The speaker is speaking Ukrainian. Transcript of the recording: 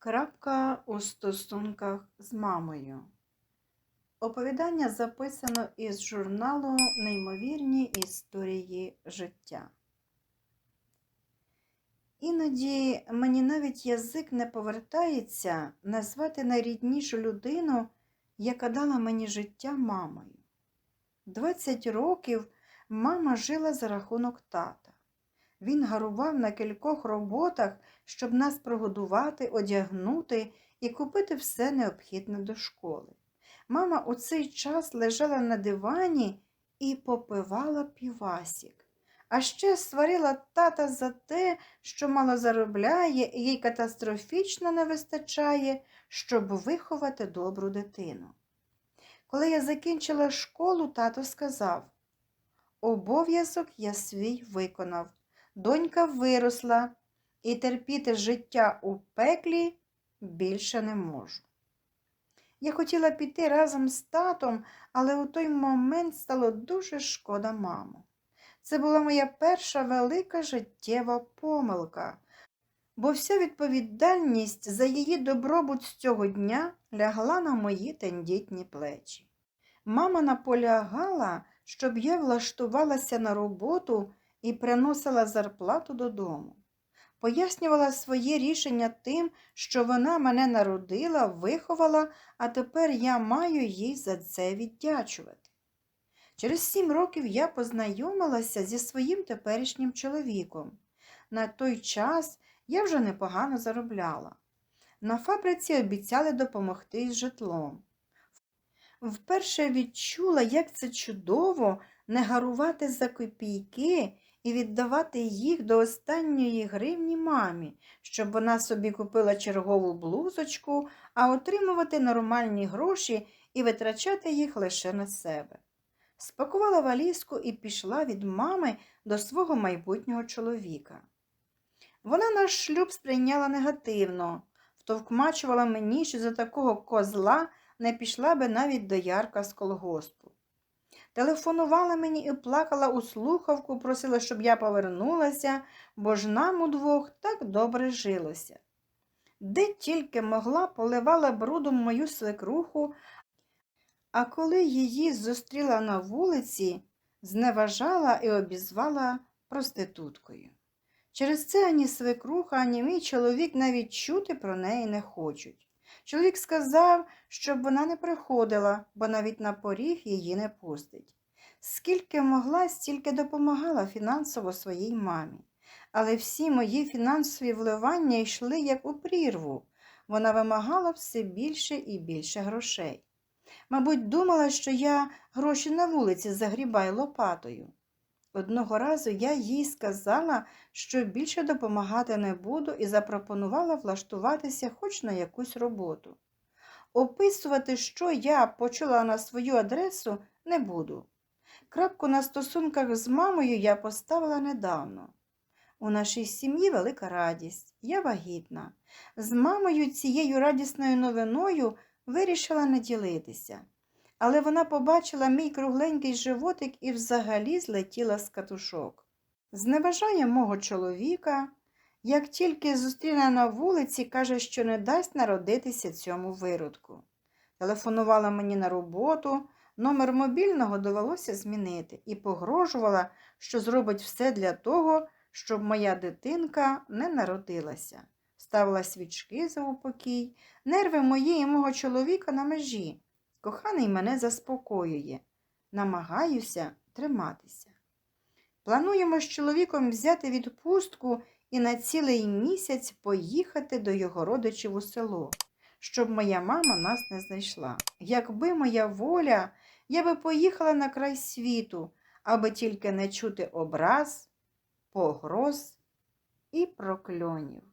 Крапка у стосунках з мамою. Оповідання записано із журналу Неймовірні історії життя. Іноді мені навіть язик не повертається назвати найріднішу людину, яка дала мені життя мамою. 20 років мама жила за рахунок тата. Він гарував на кількох роботах, щоб нас прогодувати, одягнути і купити все необхідне до школи. Мама у цей час лежала на дивані і попивала півасік. А ще сварила тата за те, що мало заробляє і їй катастрофічно не вистачає, щоб виховати добру дитину. Коли я закінчила школу, тато сказав: Обов'язок я свій виконав, донька виросла, і терпіти життя у пеклі більше не можу. Я хотіла піти разом з татом, але у той момент стало дуже шкода маму. Це була моя перша велика життєва помилка, бо вся відповідальність за її добробут з цього дня лягла на мої тендітні плечі. Мама наполягала, щоб я влаштувалася на роботу і приносила зарплату додому. Пояснювала своє рішення тим, що вона мене народила, виховала, а тепер я маю їй за це віддячувати. Через сім років я познайомилася зі своїм теперішнім чоловіком. На той час я вже непогано заробляла. На фабриці обіцяли допомогти з житлом. Вперше відчула, як це чудово не гарувати за копійки і віддавати їх до останньої гривні мамі, щоб вона собі купила чергову блузочку, а отримувати нормальні гроші і витрачати їх лише на себе. Спакувала валізку і пішла від мами до свого майбутнього чоловіка. Вона наш шлюб сприйняла негативно, втовкмачувала мені, що за такого козла не пішла би навіть до ярка з колгоспу. Телефонувала мені і плакала у слухавку, просила, щоб я повернулася, бо ж нам удвох так добре жилося. Де тільки могла, поливала брудом мою свекруху, а коли її зустріла на вулиці, зневажала і обізвала проституткою. Через це ані свекруха, ані мій чоловік навіть чути про неї не хочуть. Чоловік сказав, щоб вона не приходила, бо навіть на поріг її не пустить. Скільки могла, стільки допомагала фінансово своїй мамі. Але всі мої фінансові вливання йшли як у прірву. Вона вимагала все більше і більше грошей. Мабуть, думала, що я гроші на вулиці загрібаю лопатою. Одного разу я їй сказала, що більше допомагати не буду, і запропонувала влаштуватися хоч на якусь роботу. Описувати, що я почула на свою адресу, не буду. Крапку на стосунках з мамою я поставила недавно. У нашій сім'ї велика радість, я вагітна. З мамою цією радісною новиною вирішила не ділитися. Але вона побачила мій кругленький животик і взагалі злетіла з катушок. Зневажає мого чоловіка, як тільки зустріне на вулиці, каже, що не дасть народитися цьому виродку. Телефонувала мені на роботу, номер мобільного довелося змінити і погрожувала, що зробить все для того, щоб моя дитинка не народилася. Ставила свічки за упокій, нерви мої і мого чоловіка на межі. Коханий мене заспокоює. Намагаюся триматися. Плануємо з чоловіком взяти відпустку і на цілий місяць поїхати до його родичів у село, щоб моя мама нас не знайшла. Якби моя воля, я би поїхала на край світу, аби тільки не чути образ, погроз і прокльонів.